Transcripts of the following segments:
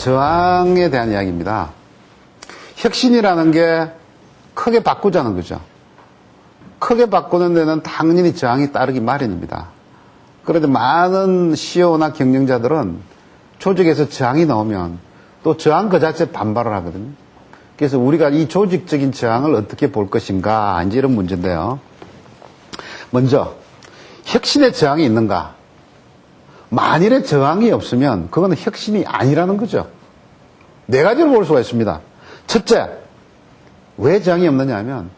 저항에 대한 이야기입니다. 혁신이라는 게 크게 바꾸자는 거죠. 크게 바꾸는 데는 당연히 저항이 따르기 마련입니다. 그런데 많은 CEO나 경영자들은 조직에서 저항이 나오면 또 저항 그 자체 반발을 하거든요. 그래서 우리가 이 조직적인 저항을 어떻게 볼 것인가, 이제 이런 문제인데요. 먼저, 혁신의 저항이 있는가? 만일에 저항이 없으면 그거는 혁신이 아니라는 거죠. 네 가지로 볼 수가 있습니다. 첫째, 왜 저항이 없느냐 하면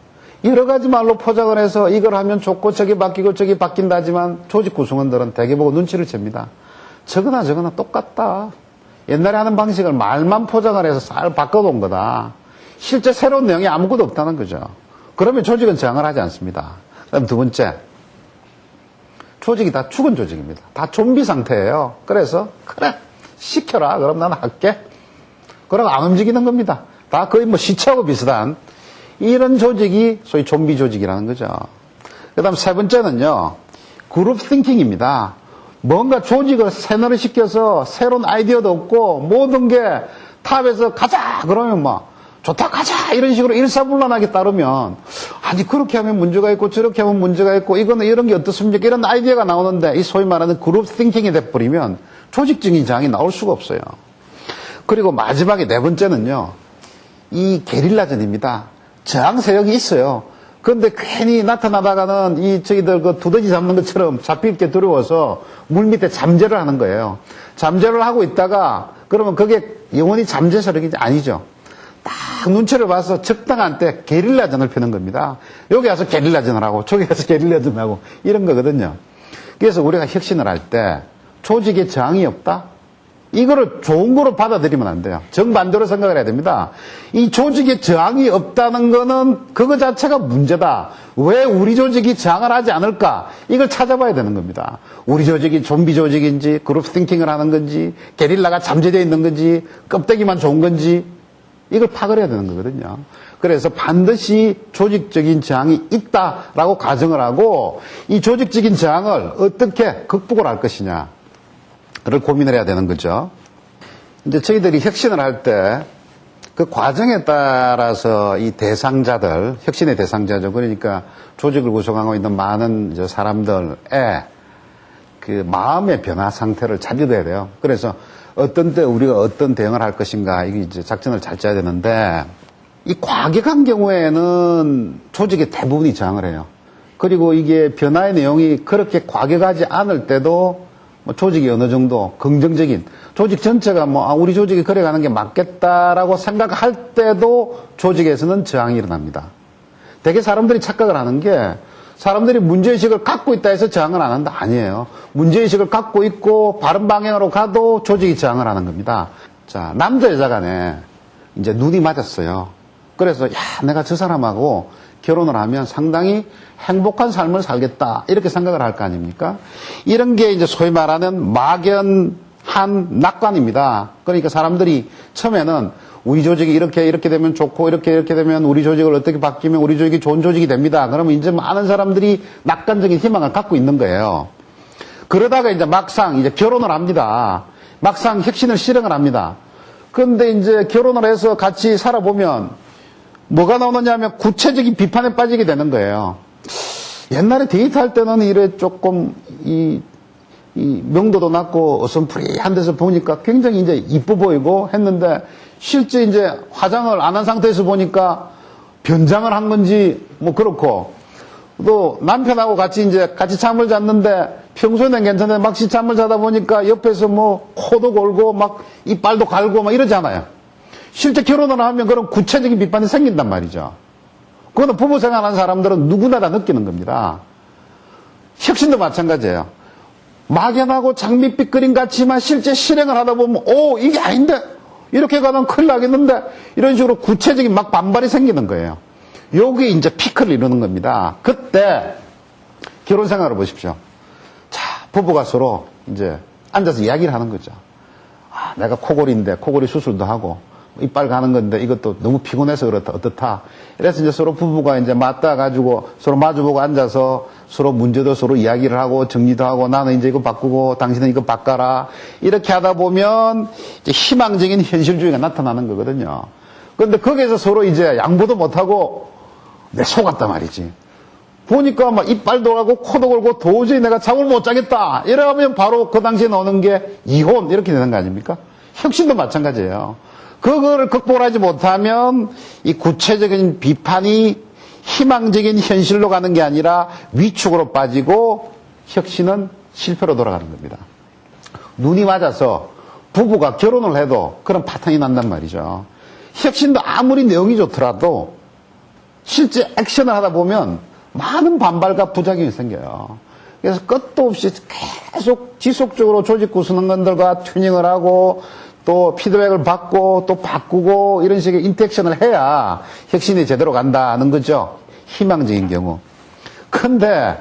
여러 가지 말로 포장을 해서 이걸 하면 좋고 저기 바뀌고 저기 바뀐다 하지만 조직 구성원들은 대개 보고 눈치를 챕니다. 저거나 저거나 똑같다. 옛날에 하는 방식을 말만 포장을 해서 잘 바꿔놓은 거다. 실제 새로운 내용이 아무것도 없다는 거죠. 그러면 조직은 저항을 하지 않습니다. 그다음 두 번째, 조직이 다 죽은 조직입니다. 다 좀비 상태예요. 그래서 그래 시켜라. 그럼 나는 할게. 그럼 안 움직이는 겁니다. 다 거의 뭐 시체하고 비슷한 이런 조직이 소위 좀비 조직이라는 거죠. 그다음 세 번째는요. 그룹 띵킹입니다. 뭔가 조직을 세너를 시켜서 새로운 아이디어도 없고 모든 게 탑에서 가자 그러면 뭐 좋다 가자 이런 식으로 일사불란하게 따르면 아니 그렇게 하면 문제가 있고 저렇게 하면 문제가 있고 이거는 이런 게 어떻습니까 이런 아이디어가 나오는데 이 소위 말하는 그룹 띵킹이 돼버리면 조직적인 장이 나올 수가 없어요. 그리고 마지막에 네 번째는요 이 게릴라전입니다. 저항 세력이 있어요. 그런데 괜히 나타나다가는 이 저희들 그 두더지 잡는 것처럼 잡힐 게 두려워서 물 밑에 잠재를 하는 거예요. 잠재를 하고 있다가 그러면 그게 영원히 잠재 세력이 아니죠. 딱 눈치를 봐서 적당한 때 게릴라전을 펴는 겁니다. 여기 와서 게릴라전을 하고 저기 와서 게릴라전을 하고 이런 거거든요. 그래서 우리가 혁신을 할 때 조직에 저항이 없다? 이거를 좋은 거로 받아들이면 안 돼요. 정반대로 생각을 해야 됩니다. 이 조직에 저항이 없다는 거는 그거 자체가 문제다. 왜 우리 조직이 저항을 하지 않을까? 이걸 찾아봐야 되는 겁니다. 우리 조직이 좀비 조직인지, 그룹 띵킹을 하는 건지, 게릴라가 잠재되어 있는 건지, 껍데기만 좋은 건지, 이걸 파악을 해야 되는 거거든요. 그래서 반드시 조직적인 저항이 있다라고 가정을 하고, 이 조직적인 저항을 어떻게 극복을 할 것이냐. 를 고민을 해야 되는 거죠. 이제 저희들이 혁신을 할 때 그 과정에 따라서 이 대상자들, 혁신의 대상자죠. 그러니까 조직을 구성하고 있는 많은 사람들의 그 마음의 변화 상태를 잘 읽어야 돼요. 그래서 어떤 때 우리가 어떤 대응을 할 것인가, 이게 이제 작전을 잘 짜야 되는데 이 과격한 경우에는 조직의 대부분이 저항을 해요. 그리고 이게 변화의 내용이 그렇게 과격하지 않을 때도 뭐 조직이 어느 정도 긍정적인 조직 전체가 뭐 아, 우리 조직이 그래 가는 게 맞겠다라고 생각할 때도 조직에서는 저항이 일어납니다. 대개 사람들이 착각을 하는 게 사람들이 문제의식을 갖고 있다 해서 저항을 안 한다 아니에요. 문제의식을 갖고 있고 바른 방향으로 가도 조직이 저항을 하는 겁니다. 자 남자 여자 간에 이제 눈이 맞았어요. 그래서 야 내가 저 사람하고 결혼을 하면 상당히 행복한 삶을 살겠다 이렇게 생각을 할 거 아닙니까? 이런 게 이제 소위 말하는 막연한 낙관입니다. 그러니까 사람들이 처음에는 우리 조직이 이렇게 이렇게 되면 좋고 이렇게 이렇게 되면 우리 조직을 어떻게 바뀌면 우리 조직이 좋은 조직이 됩니다. 그러면 이제 많은 사람들이 낙관적인 희망을 갖고 있는 거예요. 그러다가 이제 막상 이제 결혼을 합니다. 막상 혁신을 실행을 합니다. 그런데 이제 결혼을 해서 같이 살아보면 뭐가 나오느냐 하면 구체적인 비판에 빠지게 되는 거예요. 옛날에 데이트할 때는 이래 조금 이, 이 명도도 낮고 어슴푸리한 데서 보니까 굉장히 이제 이뻐 보이고 했는데 실제 이제 화장을 안 한 상태에서 보니까 변장을 한 건지 뭐 그렇고 또 남편하고 같이 이제 같이 잠을 잤는데 평소에는 괜찮은데 막시 잠을 자다 보니까 옆에서 뭐 코도 골고 막 이빨도 갈고 막 이러잖아요. 실제 결혼을 하면 그런 구체적인 비판이 생긴단 말이죠. 그거는 부부 생활하는 사람들은 누구나 다 느끼는 겁니다. 혁신도 마찬가지예요. 막연하고 장밋빛 그림 같지만 실제 실행을 하다 보면 오 이게 아닌데 이렇게 가면 큰일 나겠는데 이런 식으로 구체적인 막 반발이 생기는 거예요. 요게 이제 피크를 이루는 겁니다. 그때 결혼 생활을 보십시오. 자 부부가 서로 이제 앉아서 이야기를 하는 거죠. 아, 내가 코골인데 코골이 수술도 하고 이빨 가는 건데 이것도 너무 피곤해서 그렇다 어떻다. 그래서 이제 서로 부부가 이제 맞다 가지고 서로 마주보고 앉아서 서로 문제도 서로 이야기를 하고 정리도 하고 나는 이제 이거 바꾸고 당신은 이거 바꿔라. 이렇게 하다 보면 희망적인 현실주의가 나타나는 거거든요. 그런데 거기에서 서로 이제 양보도 못하고 내 속았단 말이지. 보니까 막 이빨도 가고 코도 골고 도저히 내가 잠을 못 자겠다. 이러면 바로 그 당시에 나오는 게 이혼 이렇게 되는 거 아닙니까? 혁신도 마찬가지예요. 그거를 극복하지 못하면 이 구체적인 비판이 희망적인 현실로 가는 게 아니라 위축으로 빠지고 혁신은 실패로 돌아가는 겁니다. 눈이 맞아서 부부가 결혼을 해도 그런 파탄이 난단 말이죠. 혁신도 아무리 내용이 좋더라도 실제 액션을 하다 보면 많은 반발과 부작용이 생겨요. 그래서 끝도 없이 계속 지속적으로 조직 구성원들과 튜닝을 하고 또 피드백을 받고 또 바꾸고 이런 식의 인텍션을 해야 혁신이 제대로 간다는 거죠. 희망적인 경우. 근데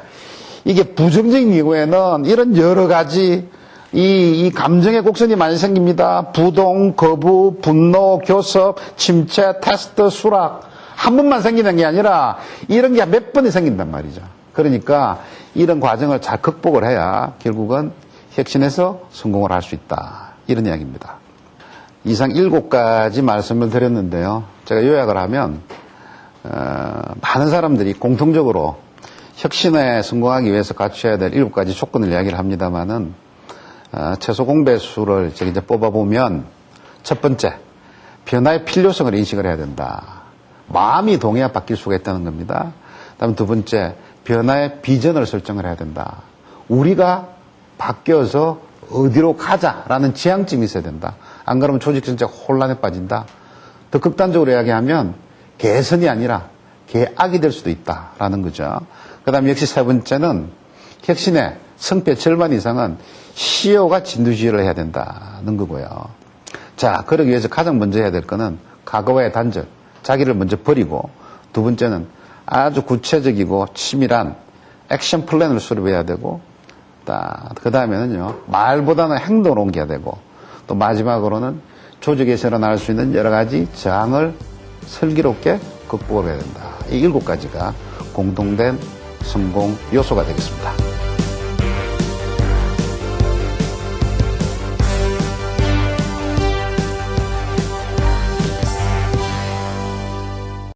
이게 부정적인 경우에는 이런 여러 가지 이, 이 감정의 곡선이 많이 생깁니다. 부동, 거부, 분노, 교섭, 침체, 테스트, 수락. 한 번만 생기는 게 아니라 이런 게 몇 번이 생긴단 말이죠. 그러니까 이런 과정을 잘 극복을 해야 결국은 혁신에서 성공을 할 수 있다. 이런 이야기입니다. 이상 일곱 가지 말씀을 드렸는데요. 제가 요약을 하면 어, 많은 사람들이 공통적으로 혁신에 성공하기 위해서 갖춰야 될 일곱 가지 조건을 이야기를 합니다만은 어, 최소 공배수를 이제 뽑아보면 첫 번째 변화의 필요성을 인식을 해야 된다. 마음이 동해야 바뀔 수가 있다는 겁니다. 다음 두 번째 변화의 비전을 설정을 해야 된다. 우리가 바뀌어서 어디로 가자라는 지향점이 있어야 된다. 안 그러면 조직 전체가 혼란에 빠진다. 더 극단적으로 이야기하면 개선이 아니라 개악이 될 수도 있다라는 거죠. 그 다음 역시 세 번째는 혁신의 성패 절반 이상은 CEO가 진두지휘를 해야 된다는 거고요. 자, 그러기 위해서 가장 먼저 해야 될 거는 과거와의 단절, 자기를 먼저 버리고 두 번째는 아주 구체적이고 치밀한 액션 플랜을 수립해야 되고 그 다음에는요, 말보다는 행동을 옮겨야 되고 또 마지막으로는 조직에서 일어날 수 있는 여러 가지 저항을 슬기롭게 극복을 해야 된다. 이 일곱 가지가 공동된 성공 요소가 되겠습니다.